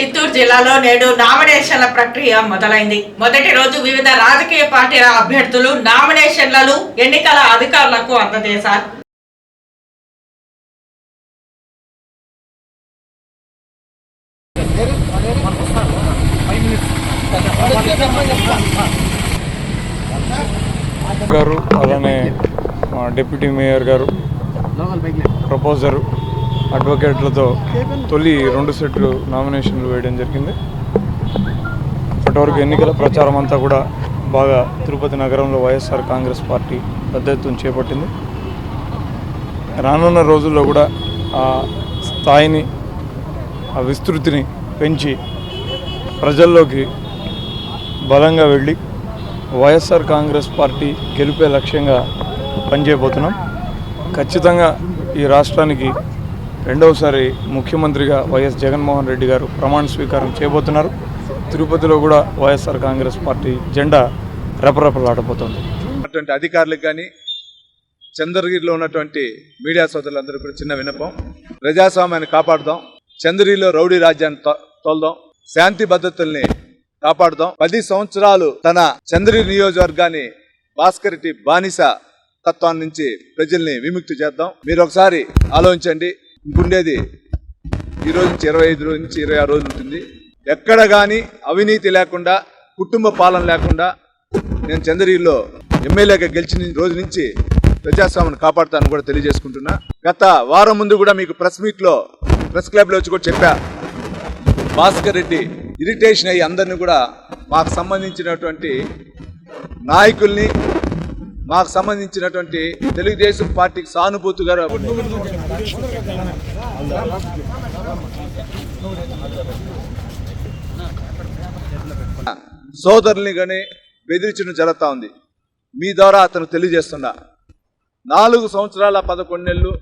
చిత్తూరు జిల్లాలో నేడు నామినేషన్ల ప్రక్రియ మొదలైంది. మొదటి రోజు వివిధ రాజకీయ పార్టీల అభ్యర్థులు నామినేషన్లను ఎన్నికల అధికారులకు అందజేశారు. గారు అలానే డిప్యూటీ మేయర్ గారు ప్రపోజర్ అడ్వకేట్లతో తొలి రెండు సెట్లు నామినేషన్లు వేయడం జరిగింది. ఇప్పటివరకు ఎన్నికల ప్రచారం అంతా కూడా బాగా తిరుపతి నగరంలో వైఎస్ఆర్ కాంగ్రెస్ పార్టీ పెద్ద ఎత్తున చేపట్టింది. రానున్న రోజుల్లో కూడా ఆ స్థాయిని ఆ విస్తృతిని పెంచి ప్రజల్లోకి బలంగా వెళ్ళి వైఎస్ఆర్ కాంగ్రెస్ పార్టీ గెలిపే లక్ష్యంగా పనిచేయబోతున్నాం. ఖచ్చితంగా ఈ రాష్ట్రానికి రెండవసారి ముఖ్యమంత్రిగా వైఎస్ జగన్మోహన్ రెడ్డి గారు ప్రమాణ స్వీకారం చేయబోతున్నారు. తిరుపతిలో కూడా వైఎస్ఆర్ కాంగ్రెస్ పార్టీ జెండా రెపరెపలాడబోతోంది. అటువంటి అధికారులకు కానీ చంద్రగిరిలో ఉన్నటువంటి మీడియా సోదరులందరూ కూడా చిన్న వినపం ప్రజాస్వామ్యాన్ని కాపాడుదాం. చంద్రగిరిలో రౌడీ రాజ్యాన్ని తో- తోల్దాం. శాంతి భద్రతల్ని కాపాడుదాం. పది సంవత్సరాలు తన చంద్రగిరి నియోజకవర్గాన్ని భాస్కర్ రెడ్డి బానిస తత్వాన్ని నుంచి ప్రజల్ని విముక్తి చేద్దాం. మీరు ఒకసారి ఆలోచించండి. ఇంకుండేది ఈ రోజు నుంచి ఇరవై ఐదు రోజు నుంచి ఇరవై ఆరు రోజులు ఉంటుంది. ఎక్కడ కానీ అవినీతి లేకుండా కుటుంబ పాలన లేకుండా నేను చంద్రగిరిలో ఎమ్మెల్యేగా గెలిచిన రోజు నుంచి ప్రజాస్వామిని కాపాడుతానని కూడా తెలియజేసుకుంటున్నా. గత వారం ముందు కూడా మీకు ప్రెస్ మీట్లో ప్రెస్ క్లబ్లో వచ్చి కూడా చెప్పా. భాస్కర్ రెడ్డి ఇరిటేషన్ అయ్యి అందరిని కూడా మాకు సంబంధించినటువంటి నాయకుల్ని మాకు సంబంధించినటువంటి తెలుగుదేశం పార్టీకి సానుభూతిగా సోదరుల్ని కానీ బెదిరించడం జరుగుతూ ఉంది. మీ ద్వారా అతను తెలియజేస్తున్నా నాలుగు సంవత్సరాల పదకొండు నెలలు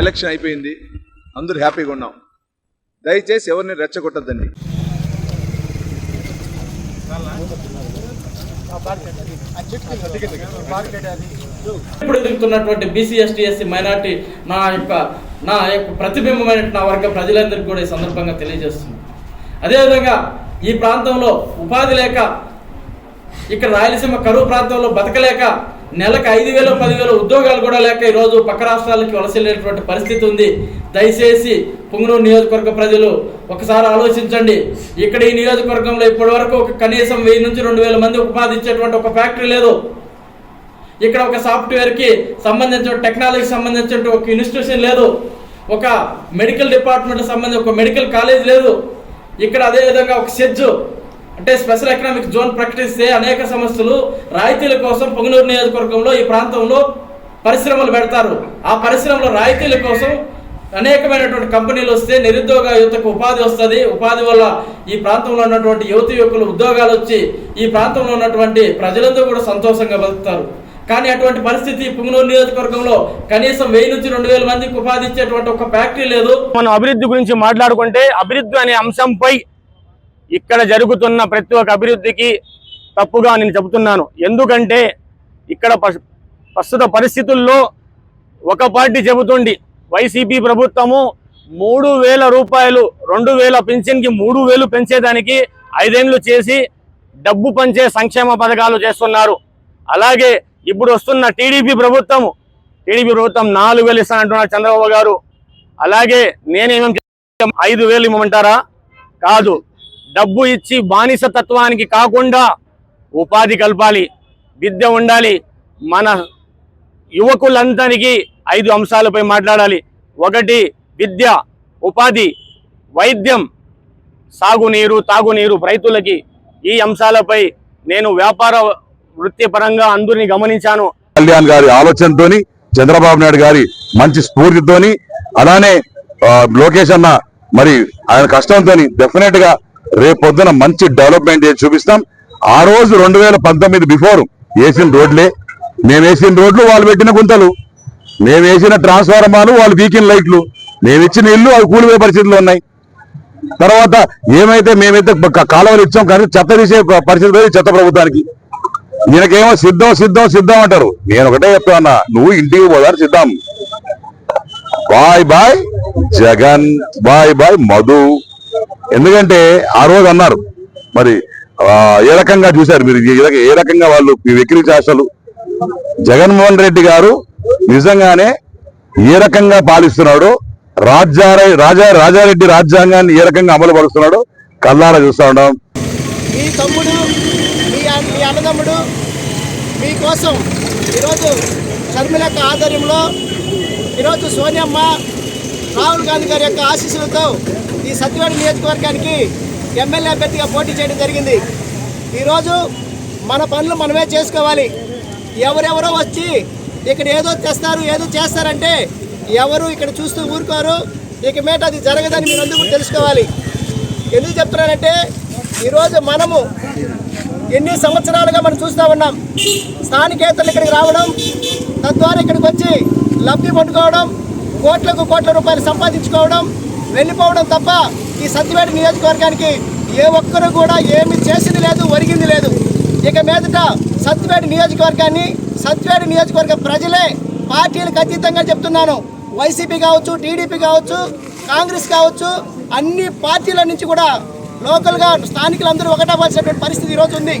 ఎలక్షన్ అయిపోయింది. అందరూ హ్యాపీగా ఉన్నాం. దయచేసి ఎవరిని రెచ్చగొట్టద్దండి. ఇప్పుడు ఎదుగుతున్నటువంటి బీసీ ఎస్టీ ఎస్సీ మైనార్టీ నా యొక్క నా యొక్క ప్రతిబింబమైన నా వర్గ ప్రజలందరికీ కూడా ఈ సందర్భంగా తెలియజేస్తుంది అదేవిధంగా ఈ ప్రాంతంలో ఉపాధి లేక ఇక్కడ రాయలసీమ కరువు ప్రాంతంలో బతకలేక నెలకు ఐదు వేలు పదివేలు ఉద్యోగాలు కూడా లేక ఈరోజు పక్క రాష్ట్రాలకి వలస వెళ్ళేటువంటి పరిస్థితి ఉంది. దయచేసి పుంగనూరు నియోజకవర్గ ప్రజలు ఒకసారి ఆలోచించండి. ఇక్కడ ఈ నియోజకవర్గంలో ఇప్పటి వరకు ఒక కనీసం వెయ్యి నుంచి రెండు వేల మంది ఉపాధి ఇచ్చేటువంటి ఒక ఫ్యాక్టరీ లేదు. ఇక్కడ ఒక సాఫ్ట్వేర్కి సంబంధించిన టెక్నాలజీకి సంబంధించిన ఒక ఇన్స్టిట్యూషన్ లేదు. ఒక మెడికల్ డిపార్ట్మెంట్ సంబంధించి ఒక మెడికల్ కాలేజ్ లేదు. ఇక్కడ అదేవిధంగా ఒక సెజ్ అంటే స్పెషల్ ఎకనామిక్ జోన్ ప్రకటిస్తే అనేక సంస్థలు రాయితీల కోసం పొంగనూరు నియోజకవర్గంలో ఈ ప్రాంతంలో పరిశ్రమలు పెడతారు. ఆ పరిశ్రమలో రాయితీల కోసం అనేకమైనటువంటి కంపెనీలు వస్తే నిరుద్యోగ యువతకు ఉపాధి వస్తుంది. ఉపాధి వల్ల ఈ ప్రాంతంలో ఉన్నటువంటి యువతి యువకులు ఉద్యోగాలు వచ్చి ఈ ప్రాంతంలో ఉన్నటువంటి ప్రజలందరూ కూడా సంతోషంగా బతుకుతారు. కానీ అటువంటి పరిస్థితి పుంగనూరు నియోజకవర్గంలో కనీసం వెయ్యి నుంచి రెండు వేల మందికి ఉపాధి ఇచ్చేటువంటి ఒక ఫ్యాక్టరీ లేదు. మనం అభివృద్ధి గురించి మాట్లాడుకుంటే అభివృద్ధి అనే అంశంపై ఇక్కడ జరుగుతున్న ప్రతి ఒక్క అభివృద్ధికి తప్పుగా నేను చెబుతున్నాను. ఎందుకంటే ఇక్కడ ప్రస్తుత పరిస్థితుల్లో ఒక పార్టీ చెబుతుంది వైసీపీ ప్రభుత్వము మూడు వేల రూపాయలు రెండు వేల పింఛన్కి మూడు వేలు పెంచేదానికి ఐదేళ్ళు చేసి డబ్బు పంచే సంక్షేమ పథకాలు చేస్తున్నారు. అలాగే ఇప్పుడు వస్తున్న టీడీపీ ప్రభుత్వము టీడీపీ ప్రభుత్వం నాలుగు వేలు ఇస్తానంటున్నారు చంద్రబాబు గారు. అలాగే నేనేమేమి చెప్తాం? ఐదు వేలు ఇవ్వమంటారా? కాదు. డబ్బు ఇచ్చి బానిస తత్వానికి కాకుండా ఉపాధి కల్పాలి విద్య ఉండాలి. మన యువకులందరికీ ఐదు అంశాలపై మాట్లాడాలి. ఒకటి విద్య ఉపాధి వైద్యం సాగునీరు తాగునీరు రైతులకి ఈ అంశాలపై నేను వ్యాపార వృత్తిపరంగా అందరినీ గమనించాను. కళ్యాణ్ గారి ఆలోచనతోని చంద్రబాబు నాయుడు గారి మంచి స్ఫూర్తితోని అలానే లోకేష్ అన్న మరి ఆయన కష్టంతో డెఫినెట్గా రేపు పొద్దున మంచి డెవలప్మెంట్ చేసి చూపిస్తాం. ఆ రోజు రెండు వేల పంతొమ్మిది బిఫోర్ వేసిన రోడ్లే. మేము వేసిన రోడ్లు వాళ్ళు పెట్టిన గుంతలు. మేము వేసిన ట్రాన్స్ఫార్మర్లు వాళ్ళు వీకిన లైట్లు. మేము ఇచ్చిన ఇల్లు అవి కూలిపోయే పరిస్థితులు ఉన్నాయి. తర్వాత ఏమైతే మేమైతే కాలువలు ఇచ్చాం కానీ చెత్త తీసే పరిస్థితి లేదు చెత్త ప్రభుత్వానికి. ఈయనకేమో సిద్ధం సిద్ధం సిద్ధం అంటారు. నేను ఒకటే చెప్తాను నువ్వు ఇంటికి పోదారు సిద్ధం. Bye bye Jagan bye bye Madhu. ఎందుకంటే ఆ రోజు అన్నారు మరి ఏ రకంగా చూశారు మీరు? ఏ రకంగా వాళ్ళు ఈ ఆశలు జగన్మోహన్ రెడ్డి గారు నిజంగానే ఏ రకంగా పాలిస్తున్నాడో రాజ్యార రాజా రాజారెడ్డి రాజ్యాంగాన్ని ఏ రకంగా అమలు పరుస్తున్నాడో కల్లారా చూస్తా ఉన్నాం. మీ తమ్ముడు మీ మీ అన్నదమ్ముడు మీకోసం ఈరోజు షర్మిల యొక్క ఆధ్వర్యంలో ఈరోజు సోనియమ్మ రాహుల్ గాంధీ గారి యొక్క ఆశీస్సులతో ఈ సత్యవాడ నియోజకవర్గానికి ఎమ్మెల్యే అభ్యర్థిగా పోటీ చేయడం జరిగింది. ఈరోజు మన పనులు మనమే చేసుకోవాలి. ఎవరెవరో వచ్చి ఇక్కడ ఏదో తెస్తారు ఏదో చేస్తారంటే ఎవరు ఇక్కడ చూస్తూ ఊరుకోరు. ఇక మీద అది జరగదని మీరు అందరూ తెలుసుకోవాలి. ఎందుకు చెప్తున్నానంటే ఈరోజు మనము ఎన్ని సంవత్సరాలుగా మనం చూస్తూ ఉన్నాం. స్థానికేతలు ఇక్కడికి రావడం తద్వారా ఇక్కడికి వచ్చి లబ్ధి పట్టుకోవడం కోట్లకు కోట్ల రూపాయలు సంపాదించుకోవడం వెళ్ళిపోవడం తప్ప ఈ సత్యవేట నియోజకవర్గానికి ఏ ఒక్కరు కూడా ఏమి చేసింది లేదు ఒరిగింది లేదు. ఇక మీదట సత్యవేట నియోజకవర్గాన్ని సత్యవేట నియోజకవర్గ ప్రజలే పార్టీలకు అతీతంగా చెప్తున్నాను. వైసీపీ కావచ్చు టీడీపీ కావచ్చు కాంగ్రెస్ కావచ్చు అన్ని పార్టీల నుంచి కూడా లోకల్గా స్థానికులందరూ ఒకటవ్వాల్సినటువంటి పరిస్థితి ఈరోజు ఉంది.